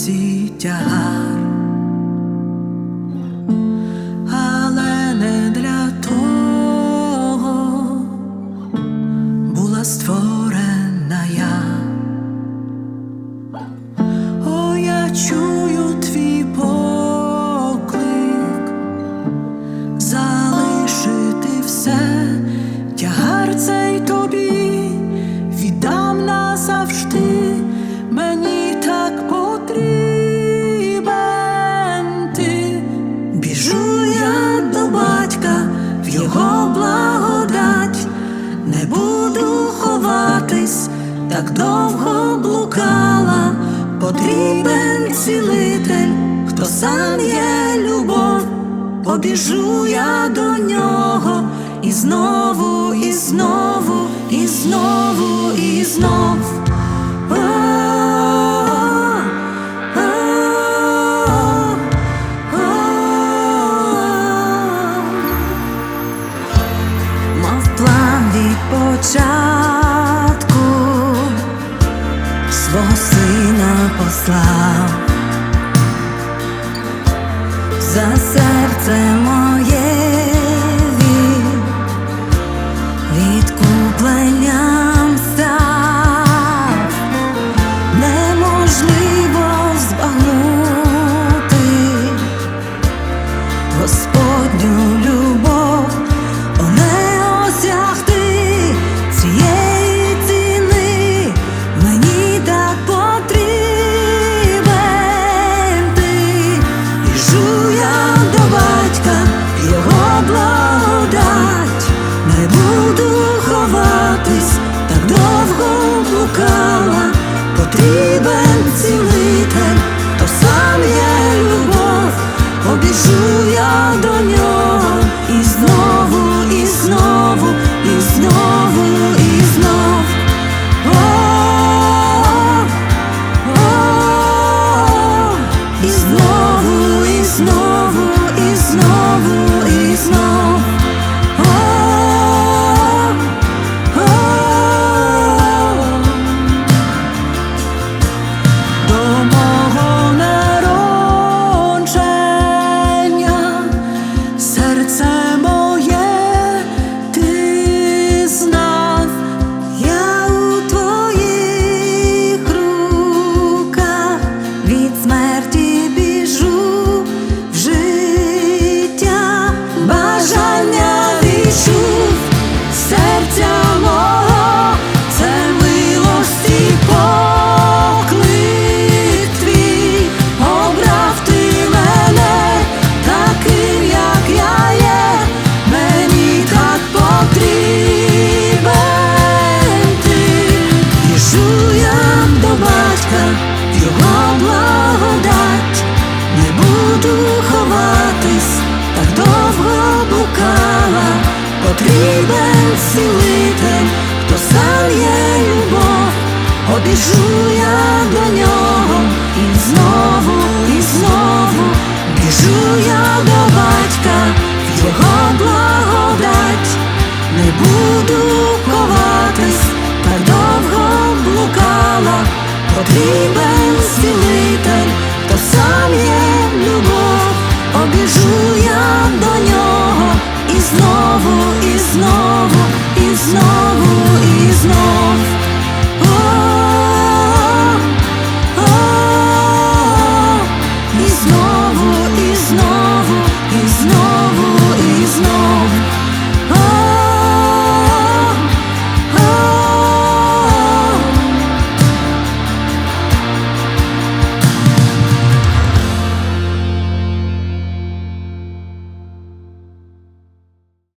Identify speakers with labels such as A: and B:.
A: руці тягар, але не для того була створена. О, я чую твій поклик залишити все, тягар цей тобі віддам назавжди. так довго блукала, потрібен цілитель, хто сам є любов, побіжу я до нього і знову, і знову, і знову, і знову. свого сина послав за серцем. потрібен цілитель, хто сам є любов, обіжу я до нього і знову, і знову біжу я до батька, в його благодать, не буду ховатись, та довго блукала, потрібен цілитель.